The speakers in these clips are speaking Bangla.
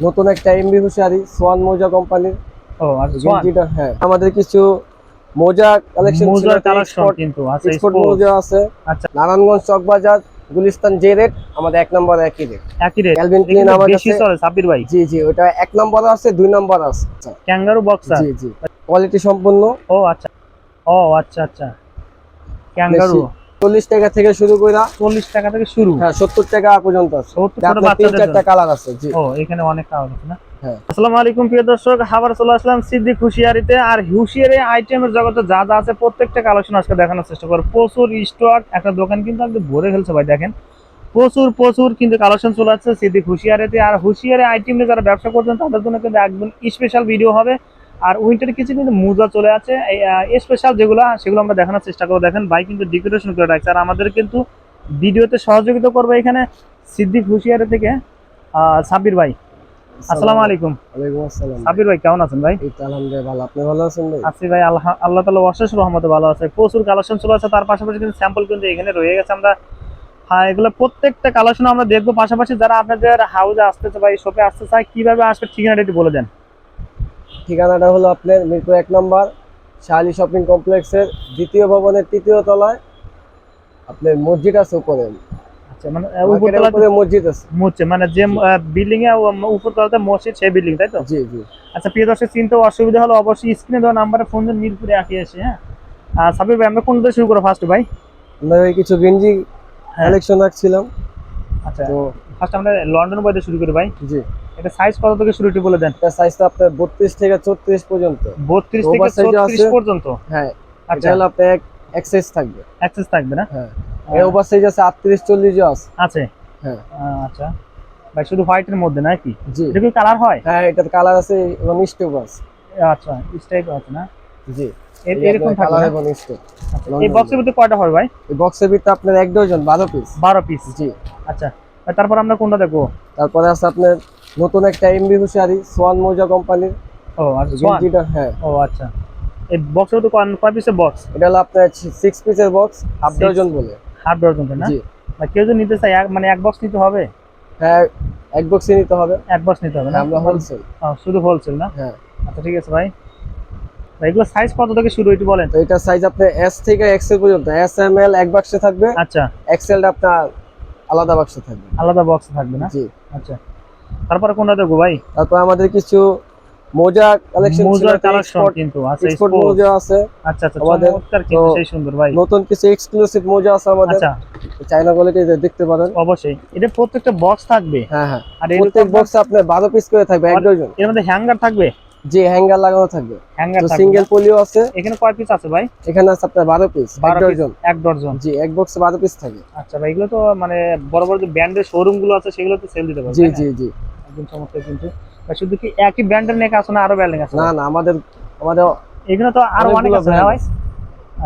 নতুন একটা এমবি হুশিয়ারি সোয়ান মোজা কোম্পানির। হ্যাঁ। আমাদের কিছু মোজা কালেকশন কিন্তু মোজা আছে। আচ্ছা। নারায়ণগঞ্জ চক বাজার গুলিস্তান যে রেট আমাদের এক নম্বর একই রেট একই রেট ক্যালভিন ক্লিন আমার বেশি কাছে চলে সাব্বির ভাই? জি জি ওটা এক নম্বর আছে দুই নম্বর আছে। ক্যাঙ্গারু বক্সার জি জি। কোয়ালিটি সম্পূর্ণ। ও আচ্ছা। ও আচ্ছা আচ্ছা। ক্যাঙ্গারু চল্লিশ টাকা থেকে শুরু করে চল্লিশ টাকা থেকে শুরু। হ্যাঁ সত্তর টাকা পর্যন্ত তিন চারটা কালার আছে ও এখানে অনেক কালার আছে না? হ্যাঁ। আসসালামু আলাইকুম প্রিয় দর্শক। হাবার চলে আসলাম সিদ্দিক হুশিয়ারিতে। আর হুশিয়ারি আইটেমের জগতে যা যা আছে প্রত্যেকটা কালেকশন আজকে দেখানোর চেষ্টা করব। প্রচুর স্টক একটা দোকান কিন্তু একদম ভরে ফেলছে ভাই দেখেন। প্রচুর প্রচুর কিন্তু কালেকশন চলে আসছে সিদ্দিক হুশিয়ারিতে। আর হুশিয়ারি আইটেম নিয়ে যারা ব্যবসা করছেন তাদের জন্য কিন্তু একদম স্পেশাল ভিডিও হবে। আর উইন্টারে কিছু কিন্তু মুজা চলে আছে। স্পেশাল যেগুলো সেগুলো আমরা দেখানোর চেষ্টা করব। দেখেন ভাই কিন্তু ডেকোরেশন করে রাখছে। আর আমাদের কিন্তু ভিডিওতে সহযোগিতা করবে এখানে সিদ্দিক হুশিয়ারি থেকে সাব্বির ভাই। আসসালামু আলাইকুম। ওয়ালাইকুম আসসালাম। সাবির ভাই কেমন আছেন ভাই? এই আলহামদুলিল্লাহ ভালো। আপনি ভালো আছেন ভাই? আছি ভাই আল্লাহ তালা অশেষ রহমতে ভালো আছে। প্রচুর কালেকশন চলে আছে। তার পাশাপাশি কিন্তু স্যাম্পল কিন্তু এখানে রয়ে গেছে আমরা। হ্যাঁ এগুলো প্রত্যেকটা কালেকশন আমরা দেখব। পাশাপাশি যারা আপনাদের হাউসে আসতে চায় বা এই শপে আসতে চায় কীভাবে আসবে ঠিকানাটা একটু বলে দেন। ঠিকানাটা হলো আপনার মিরপুর এক নম্বর শাহালি শপিং কমপ্লেক্সের দ্বিতীয় ভবনের তৃতীয় তলায়। আপনার মসজিদ আছে উপরে। আচ্ছা মানে উপরে মসজিদ আছে। মুচ্ছে মানে যে বিল্ডিং এ উপরতলাতে মসজিদ সেই বিল্ডিং তাই তো? জি জি। আচ্ছা প্রিয় দর্শক চিন্তা অসুবিধা হলো অবশ্যই স্ক্রিনে দেওয়া নাম্বারে ফোন দিন মিরপুরে আঁকে এসে হ্যাঁ? আর সাবির ভাই আমরা শুরু করব ফার্স্ট ভাই? আমরা কিছু গেঞ্জি হ্যাঁ। কালেকশন রাখছিলাম আচ্ছা তো ফার্স্ট আমরা লন্ডন বই দিয়ে শুরু করি ভাই। জি। এটা সাইজ কত থেকে শুরু বলে দেন? এটা সাইজটা আপনার বত্রিশ থেকে চৌত্রিশ পর্যন্ত। বত্রিশ থেকে Oversize ছত্রিশ আছে। পর্যন্ত? হ্যাঁ আচ্ছা। আপনার এক্সাইজ থাকবে। অ্যাক্সেস থাকবে না? হ্যাঁ। এই ওভার সাইজ আছে আটত্রিশ চল্লিশ আছে। আছে? হ্যাঁ। আচ্ছা। ভাই শুধু হোয়াইটের মধ্যে নাকি? জি। এটা কি কালার হয়? হ্যাঁ এটার কালার আছে এবং স্টেপ আছে। আচ্ছা স্টাইপ আছে না? জি। এরকম কালার এবং স্টেপ আচ্ছা, এই বক্সের ভিতরে কয়টা হবে ভাই? এই বক্সের ভিতরে আপনার এক ডজন বারো পিস বারো পিস জি। আচ্ছা তারপর আমরা কোনটা দেখব? তারপরে আছে আপনার নতুন একটা এমবি হুশিয়ারি সোয়ান মোজা কোম্পানির। ও আচ্ছা। গেঞ্জিটা হ্যাঁ। ও আচ্ছা। এই বক্সের ভিতরে কয়- কয় পিসের বক্স এটা হলো আপনার সিক্স পিসের বক্স হাফ ডজন বলে। হাফ ডজন না? জি। ভাই, কেউ যদি নিতে চায় মানে এক বক্স নিতে হবে? হ্যাঁ এক বক্সে নিতে হবে। এক বক্স নিতে হবে না? আমরা হোলসেল ও, শুধু হোলসেল না? হ্যাঁ। আচ্ছা ঠিক আছে ভাই। এগুলো সাইজ কত থেকে শুরু একটু বলেন? তো এটা সাইজ আপনার এস থেকে এক্সেল পর্যন্ত। এস এম এল এক বাক্সে থাকবে। আচ্ছা। এক্সেলটা আপনার আলাদা বাক্সে থাকবে। আলাদা বক্স থাকবে না? জি। আচ্ছা। তারপরে কোনটা দেখব ভাই? তারপর আমাদের কিছু মোজা কালেকশন মোজার কালেকশন কিন্তু আছে sport। মোজা আছে। আচ্ছা আচ্ছা আমাদের কিন্তু সেই সুন্দর ভাই। নতুন কিছু এক্সক্লুসিভ মোজা আছে আমাদের। আচ্ছা। কোয়ালিটি দেখতে পারেন। অবশ্যই। এটা প্রত্যেকটা বক্স থাকবে। হ্যাঁ হ্যাঁ। আর প্রত্যেক এরকম বক্সে আপনার বারো পিস করে থাকবে এক ডজন এর মধ্যে হ্যাঙ্গার থাকবে? যে হ্যাঙ্গার লাগানো থাকবে। হ্যাঙ্গার থাকবে সিঙ্গেল পলিও আছে। এখানে কয় পিস আছে ভাই? এখানে আছে আপনার বারো পিস এক 12 ডজন এক ডজন জি এক বক্সে বারো পিস থাকে। আচ্ছা ভাই এগুলো তো মানে বড় বড় যে ব্র্যান্ডের শোরুমগুলো আছে সেগুলো তো সেল দিতে পারবে জি জি জি। একদম চমৎকার কিন্তু। শুধু কি একই ব্র্যান্ডের নেক আছে না আরও ব্র্যান্ডিং আছে? না না আমাদের আমাদের তো আরও অনেক আছে না ভাই।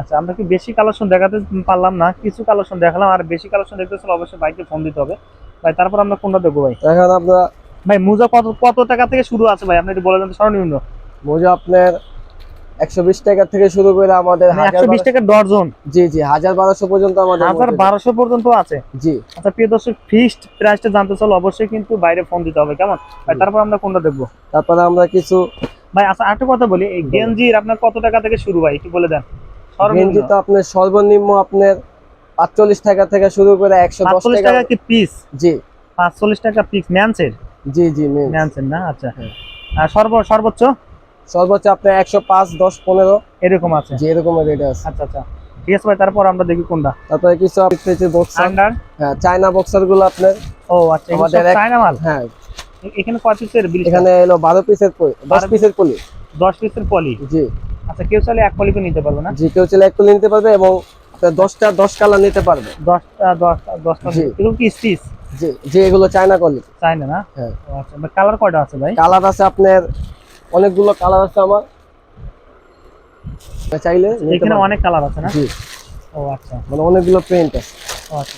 আচ্ছা আমরা কি বেশি কালেকশন দেখাতে পারলাম না? কিছু কালেকশন দেখালাম আর বেশি কালেকশন দেখতে অবশ্যই বাইকে ফোন দিতে হবে। ভাই তারপর আমরা কোনটা দেখব ভাই? এখন আপনার ভাই মোজা কত কত টাকা থেকে শুরু আছে ভাই? আপনি একটু বলে দেন সর্বনিম্ন। মোজা আপনার একশো বিশ টাকা থেকে শুরু করে আমাদের মানে হাজার একশো বিশ বারোশো- টাকা ডজন? জি জি হাজার বারোশো পর্যন্ত আমাদের হাজার মোজা। বারোশো পর্যন্ত আছে? জি। আচ্ছা প্রিয় দর্শক ফিক্সড প্রাইসটা জানতে চাইলে অবশ্যই কিন্তু বাইরে ফোন দিতে হবে কেমন? ভাই তারপর আমরা কোনটা দেখব? তারপরে আমরা কিছু ভাই আচ্ছা কথা বলি এই গেঞ্জির আপনার কত টাকা থেকে শুরু ভাই? একটু বলে দেন। গেঞ্জি তো আপনার সর্বনিম্ন আপনার পাঁচচল্লিশ টাকা থেকে শুরু করে একশো দশ পাঁচচল্লিশ টাকা টাকা কি পিস জি। পাঁচচল্লিশ টাকা পিস ম্যানসের জি জি ম্যানসের না? আচ্ছা। হ্যাঁ। আর সর্ব সর্বোচ্চ? সর্বোচ্চ আপনার একশো পাঁচ দশ পনেরো। এরকম আছে। যে এরকম রেট আছে। আচ্ছা আচ্ছা। ঠিক আছে ভাই তারপর আমরা দেখি কোনটা। তারপরে কিছু বক্সার হ্যাঁ চায়না বক্সারগুলো আপনার। ও আচ্ছা আমাদের চায়না মাল? হ্যাঁ। এখানে কয় পিসের বিল? এখানে এলো বারো পিসের দশ পিসের পলি। দশ পিসের পলি? জি। আচ্ছা কেউ চাইলে এক পলি নিতে পারবে না? জি কেউ চাইলে এক পলি নিতে পারবে এবং দশটা দশ কালার নিতে পারবে। দশটা দশটা দশটা। এগুলো কি স্টিচ জি যে এগুলো চায়না কোয়ালিটি চায়না না? হ্যাঁ। আচ্ছা কালার কয়টা আছে ভাই? কালার আছে আপনার অনেকগুলো কালার আছে আমার। চাইলে এখানে অনেক কালার আছে না? জি। ও আচ্ছা। মানে অনেকগুলো প্রিন্ট আছে। ও আচ্ছা।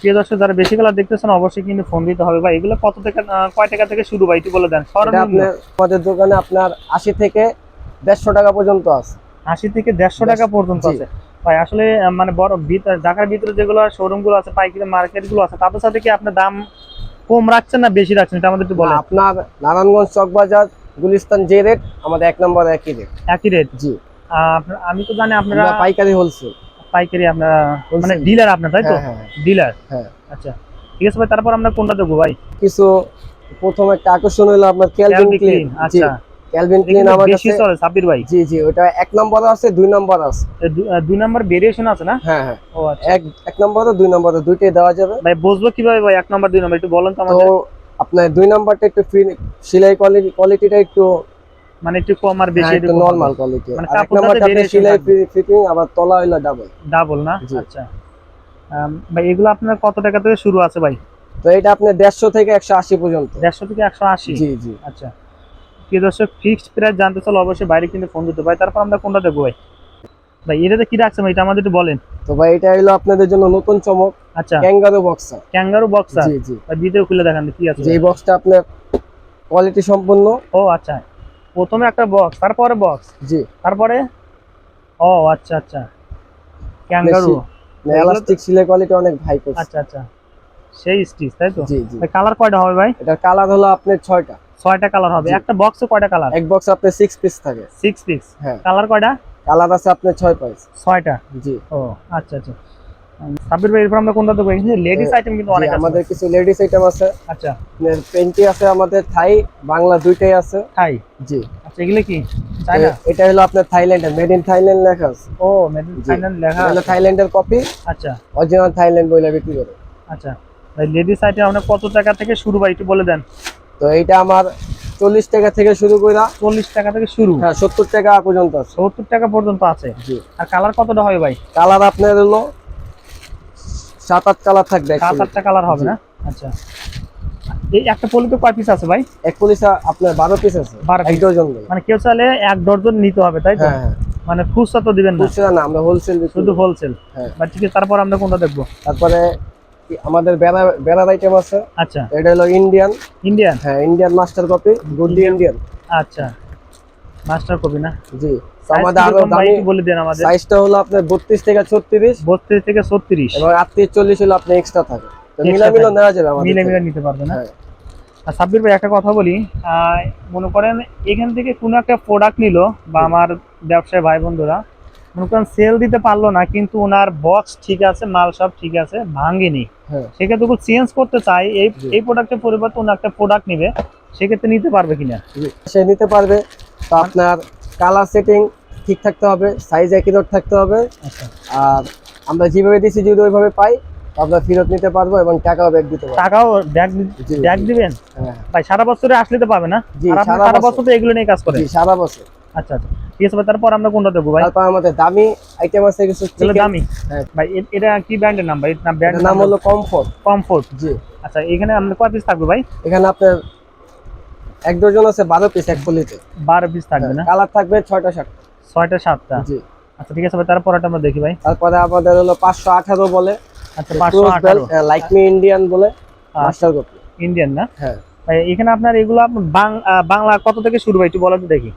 প্রিয় দর্শক যারা বেশি কালার দেখতেছেন অবশ্যই কিন্তু ফোন দিতে হবে। ভাই এগুলো কত থেকে কয় টাকা থেকে শুরু ভাই একটু বলে দেন। সর্বনিম্ন। আমাদের দোকানে আপনার আশি থেকে দেড়শো টাকা পর্যন্ত আছে। আশি থেকে দেড়শো টাকা পর্যন্ত আছে। ভাই আসলে মানে বড় ঢাকার ভিতরে যেগুলো আছে পাইকারি আছে তাদের সাথে কি আপনার দাম কম রাখছেন না বেশি রাখছেন? এটা আমাদের একটু বলেন। আপনার নারায়ণগঞ্জ চকবাজার গুলিস্তান যে রেট আমাদের এক নম্বর একই রেট একই রেট জি। আমি তো জানি আপনারা পাইকারি হোলসেল পাইকারি আপনারা মানে ডিলার আপনার তাই তো? হ্যাঁ হ্যাঁ ডিলার হ্যাঁ। আচ্ছা। ঠিক আছে ভাই তারপর আমরা কোনটা দেবো ভাই? কিছু প্রথম একটা আকর্ষণ হলো আপনার ক্যালভিন ক্লিন আচ্ছা। ক্যালভিন ক্লিন আমার বেশি কাছে চলে সাব্বির ভাই। জি জি ওটা এক নম্বর আছে দুই নম্বর আছে। দুই নাম্বার ভেরিয়েশন আছে না? হ্যাঁ হ্যাঁ। ও আচ্ছা। এক এক নম্বরে দুই নম্বর দুইটাই দেওয়া যাবে। ভাই বুঝব কীভাবে ভাই এক নম্বর দুই নম্বর একটু বলেন তো আমাদের। আপনার দুই নম্বরটা একটু ফ্রি সেলাই কোয়ালিটি কোয়ালিটিটা একটু মানে একটু কম আর বেশি হ্যাঁ, একটু নরমাল কোয়ালিটি মানে variation সেলাই ফিটিং আবার তলা হইল ডাবল ডাবল না? আচ্ছা। ভাই এগুলো আপনার কত টাকা থেকে শুরু আছে ভাই? তো এটা আপনি দেড়শো থেকে একশো আশি পর্যন্ত। দেড়শো থেকে একশো আশি? জি জি। আচ্ছা। কি দর্শক ফিক্সড প্রাইস জানতে চাইলে অবশ্যই বাইরে কিন্তু ফোন দিতে ভাই। তারপর আমরা কোনটা দেখব ভাই? ভাই এটাতে কি রাখছেন ভাই? এটা আমাদের একটু বলেন। তো ভাই এটা হলো আপনাদের জন্য নতুন চমক। আচ্ছা। ক্যাঙ্গারু বক্সার ক্যাঙ্গারু বক্সার জি জি। ভাই ভিতরে খুলে দেখান কি আছে? যে বক্সটা আপনার কোয়ালিটি সম্পন্ন। ও আচ্ছা। প্রথমে একটা বক্স তারপরে বক্স জি। তারপরে? ও আচ্ছা আচ্ছা। ক্যাঙ্গারু এলাস্টিক সিলাই কোয়ালিটি অনেক ভাই করছে। আচ্ছা আচ্ছা। সেই স্টিচ তাই তো? জি জি। কালার কয়টা হবে ভাই? এটা কালার হলো আপনার ছয়টা। ছয়টা কালার হবে। একটা বক্সে কয়টা কালার এক বক্স আপনার সিক্স পিস থাকে। সিক্স পিস হ্যাঁ। কালার কয়টা? কালার আছে আপনার ছয় পিস ছয়টা? জি। ও আচ্ছা আচ্ছা। সাব্বির ভাই এরপর আমরা কোনটা দেবো লেডিস আইটেম কিন্তু অনেক আছে। আমাদের কিছু লেডিস আইটেম আছে। আচ্ছা। পেন্টি আছে আমাদের থাই বাংলা দুইটাই আছে। হাই জি। আচ্ছা এগুলো কি? চাইনা এটা হলো আপনার থাইল্যান্ডের মেড ইন থাইল্যান্ড লেখা আছে। ও মেড ইন থাইল্যান্ড লেখা এটা আছে। থাইল্যান্ডের কপি আচ্ছা। অরিজিনাল থাইল্যান্ড বইলা বিক্রি করে। আচ্ছা। ভাই লেডিস আইটেম আপনার কত টাকা থেকে শুরু ভাই একটু বলে দেন। তো এটা আমার চল্লিশ টাকা থেকে শুরু করে চল্লিশ টাকা থেকে শুরু? হ্যাঁ সত্তর টাকা পর্যন্ত আছে। সত্তর টাকা পর্যন্ত আছে। জি। আর কালার কতটা হয় ভাই? কালার আপনার হলো সাত আট কালার থাকবে সাত আটটা কালার হবে না? আচ্ছা। এই একটা পলিতে কয় পিস আছে ভাই? এক আপনার বারো পিস আছে। এক ডজন মানে কেউ চাইলে এক ডজন নিতে হবে তাই তো? হ্যাঁ হ্যাঁ। মানে খুচরা তো দিবেন না। খুচরা না আমরা হোলসেল শুধু হোলসেল হ্যাঁ। বা ঠিক আছে তারপর আমরা কোনটা দেখব? তারপরে আমাদের বেড়া বেড়ার আইটেম আছে। আচ্ছা। এটা হলো ইন্ডিয়ান ইন্ডিয়ান হ্যাঁ ইন্ডিয়ান মাস্টার কপি ইন্ডিয়ান আচ্ছা। মাস্টার কপি না? জি। সাইজটা হলো আপনার বত্রিশ থেকে এবং হলো আপনার এক্সট্রা থাকে। তো Extra নেওয়া যাবে আমাদের মিলে নিতে পারবে না। হ্যাঁ। আর সাব্বির ভাই একটা কথা বলি মনে করেন এখান থেকে কোনো একটা প্রোডাক্ট নিল বা আমার ব্যবসায়ী ভাই বন্ধুরা মনে করেন সেল দিতে পারল না কিন্তু ওনার বক্স ঠিক আছে মাল সব ঠিক আছে ভাঙেনি হ্যাঁ। সেক্ষেত্রে চেঞ্জ করতে চাই এই এই প্রোডাক্টের পরিবর্তে অন্য একটা প্রোডাক্ট নিবে সেক্ষেত্রে নিতে পারবে কিনা? সে নিতে পারবে। তো আপনার কালার সেটিং ঠিক থাকতে হবে সাইজ একই রোড থাকতে হবে। আচ্ছা। আর আমরা যেভাবে দিচ্ছি যদি ওইভাবে পাই আমরা ফেরত নিতে পারব এবং টাকাও ব্যাক দিতে পারব। টাকাও ব্যাগ ব্যাগ দিবেন? হ্যাঁ। ভাই সারা বছরে আসলে তো পাবে না? সারা বছর। তো এগুলো নিয়ে কাজ করেন। জি সারা বছর। আচ্ছা আচ্ছা। ঠিক আছে তারপর আমরা কোনটা দেবো ভাই? তারপর আমাদের দামি আইটেম আছে কিছু দামি। হ্যাঁ। ভাই এটা কি ব্র্যান্ডের নাম ভাই? নাম ব্র্যান্ডের নাম হলো কমফোর্ট কমফোর্ট জি। আচ্ছা এখানে আমরা কয় পিস থাকবে ভাই? এখানে আপনার এক ডজন আছে বারো পিস এক পলিতে বারো পিস থাকবে না? কালার থাকবে ছয়টা সাতটা। ছয়টা সাতটা? জি। আচ্ছা ঠিক আছে ভাই তারপর একটা আমরা দেখি ভাই। তারপরে আমাদের হলো পাঁচশো আঠারো বলে। আচ্ছা পাঁচশো আঠারো। লাইক মি ইন্ডিয়ান বলে মাস্টার কপি ইন্ডিয়ান না? হ্যাঁ। এখানে আপনার এগুলো বাংলা কত থেকে শুরু হয় একটু বলো তো দেখি।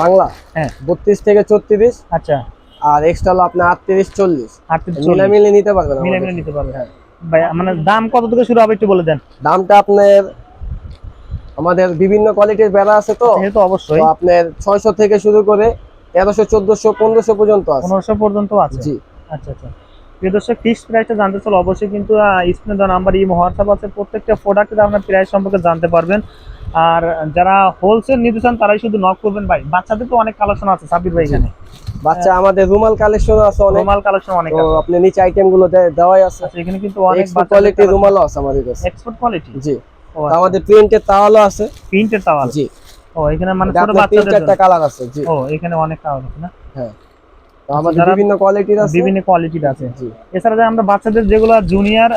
বাংলা হ্যাঁ। বত্রিশ থেকে ছত্রিশ আচ্ছা। আর এক্সট্রা হলো আপনার আটত্রিশ চল্লিশ। মিলামিলি নিতে পারবেন মিলে মিলে নিতে পারবে হ্যাঁ। ভাই মানে দাম কত থেকে শুরু হবে একটু বলে দেন। দামটা আপনার আমাদের বিভিন্ন কোয়ালিটির বেড়া আছে তো। অবশ্যই। আপনার ছয়শো থেকে শুরু করে তেরোশো চোদ্দশো পনেরোশো পর্যন্ত আছে। পনেরোশো পর্যন্ত আছে? জি। আচ্ছা আচ্ছা। প্রিয় দর্শক ফিক্সড প্রাইসটা জানতে চাইলে অবশ্যই কিন্তু স্ক্রিনে দেওয়া নাম্বার ইমো হোয়াটসঅ্যাপ আছে। প্রত্যেকটা প্রোডাক্টের আপনার প্রাইস সম্পর্কে জানতে পারবেন। আর যারা হোলসেল নিতে চান তারাই শুধু নক করবেন। ভাই বাচ্চাদের তো অনেক কালেকশন আছে সাবির ভাই এখানে। বাচ্চা আমাদের রুমাল কালেকশন আছে অনেক। রুমাল কালেকশন অনেক আছে। আপনি নিচে আইটেমগুলো দেওয়াই আছে। আচ্ছা, এখানে কিন্তু অনেক কোয়ালিটির রুমালও আছে আমাদের কাছে। এক্সপোর্ট কোয়ালিটি জি। আমাদের প্রিন্টের তাওয়ালও আছে। প্রিন্টের তাওয়াল। জি। ও এখানে মানে ছোট বাচ্চাদের চারটা কালার আছে জি। ও এখানে অনেক তাওয়াল আছে না? হ্যাঁ। আমাদের বিভিন্ন কোয়ালিটির আছে? বিভিন্ন কোয়ালিটির আছে। জি। এছাড়া যে আমরা বাচ্চাদের যেগুলো জুনিয়র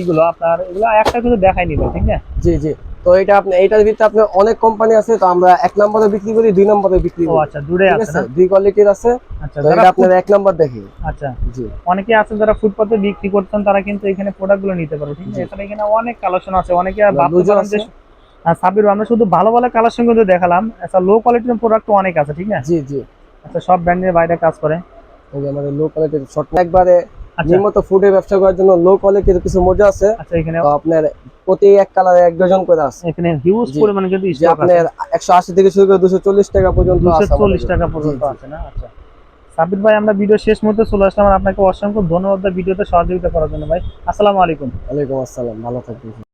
ইগুলো আপনার এগুলো একটা কিন্তু দেখাই নিবে ঠিক না? জি জি। তো এটা আপনি এটার ভিতরে আপনার অনেক কোম্পানি আছে তো আমরা এক নম্বরে বিক্রি করি দুই নম্বরে বিক্রি ও করি আচ্ছা দূরে আছে দুই কোয়ালিটির আছে। আচ্ছা এটা আপনার এক নম্বর দেখি আচ্ছা। জি। অনেকে আছে যারা ফুটপাতে বিক্রি করতেন তারা কিন্তু এখানে প্রোডাক্টগুলো নিতে পারে ঠিক আছে? এখানে অনেক কালেকশন আছে অনেকে ভাবতে পারেন যে সাবির আমরা শুধু ভালো ভালো কালেকশন কিন্তু দেখালাম। আচ্ছা লো কোয়ালিটির প্রোডাক্ট অনেক আছে ঠিক না? জি জি। আচ্ছা সব ব্র্যান্ডের বাইরে কাজ করে। এই যে আমাদের লো কোয়ালিটির শর্ট একবারে আচ্ছা। নিয়মিত ফুডে ব্যবসা করার জন্য লো কোয়ালিটির কিছু মোজা আছে। আচ্ছা এখানে তো আপনার প্রতি এক কালারে এক ডজন করে আছে। এখানে হিউজ। পরিমাণে কিন্তু স্টক আছে আপনার একশো আশি থেকে শুরু করে দুশো চল্লিশ টাকা পর্যন্ত আছে আমাদের চল্লিশ টাকা পর্যন্ত। আছে না? আচ্ছা। সাবির ভাই আমরা ভিডিও শেষ মুহূর্তে চলে আসলাম। আপনাকে অসংখ্য ধন্যবাদ ভিডিওতে সহযোগিতা করার জন্য ভাই। আসসালামু আলাইকুম। ওয়ালাইকুম আসসালাম ভালো থাকবেন।